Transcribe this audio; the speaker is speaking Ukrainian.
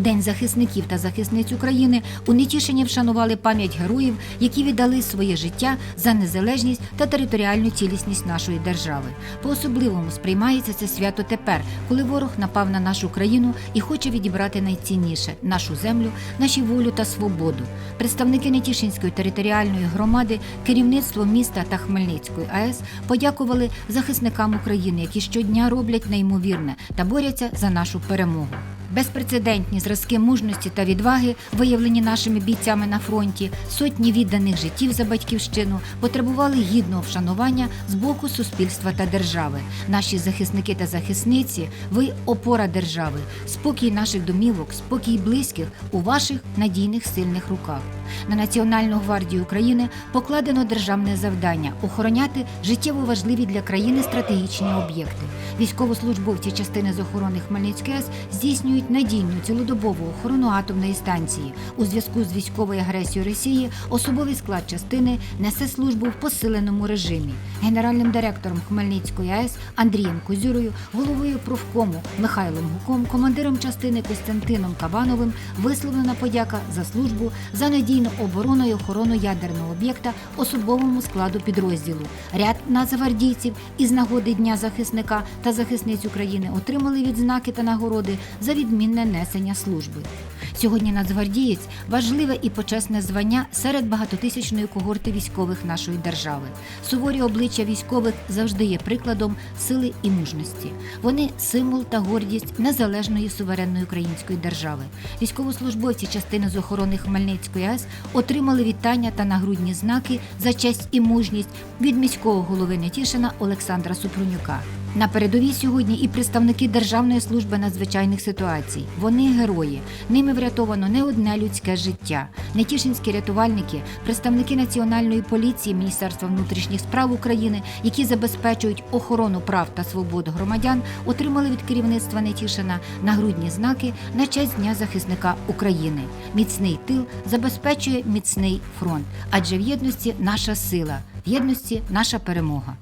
День захисників та захисниць України у Нетішині вшанували пам'ять героїв, які віддали своє життя за незалежність та територіальну цілісність нашої держави. По-особливому сприймається це свято тепер, коли ворог напав на нашу країну і хоче відібрати найцінніше нашу землю, наші волю та свободу. Представники Нетішинської територіальної громади, керівництво міста та Хмельницької АЕС подякували захисникам України, які щодня роблять неймовірне та борються за нашу перемогу. Безпрецедентні зразки мужності та відваги, виявлені нашими бійцями на фронті, сотні відданих життів за батьківщину, потребували гідного вшанування з боку суспільства та держави. Наші захисники та захисниці, ви опора держави, спокій наших домівок, спокій близьких у ваших надійних сильних руках. На Національну гвардію України покладено державне завдання охороняти життєво важливі для країни стратегічні об'єкти. Військовослужбовці частини з охорони Хмельницької АЕС здійснюють надійну цілодобову охорону атомної станції. У зв'язку з військовою агресією Росії особовий склад частини несе службу в посиленому режимі. Генеральним директором Хмельницької АЕС Андрієм Козюрою, головою профкому Михайлом Гуком, командиром частини Костянтином Кабановим висловлена подяка за службу за надійну оборону і охорону ядерного об'єкта особовому складу підрозділу. Ряд нацгвардійців із нагоди Дня захисника та захисниць України отримали відзнаки та нагороди за відмінне несення служби. Сьогодні нацгвардієць важливе і почесне звання серед багатотисячної когорти військових нашої держави. Суворі обличчя військових завжди є прикладом сили і мужності. Вони символ та гордість незалежної суверенної української держави. Військовослужбовці частини з охорони Хмельницької АЕС отримали вітання та нагрудні знаки за честь і мужність від міського голови Нетішина Олександра Супрунюка. На передовій сьогодні і представники Державної служби надзвичайних ситуацій. Вони герої. Ними врятовано не одне людське життя. Нетішинські рятувальники, представники Національної поліції Міністерства внутрішніх справ України, які забезпечують охорону прав та свобод громадян, отримали від керівництва Нетішина нагрудні знаки на честь Дня захисника України. Міцний тил забезпечує міцний фронт, адже в єдності наша сила, в єдності наша перемога.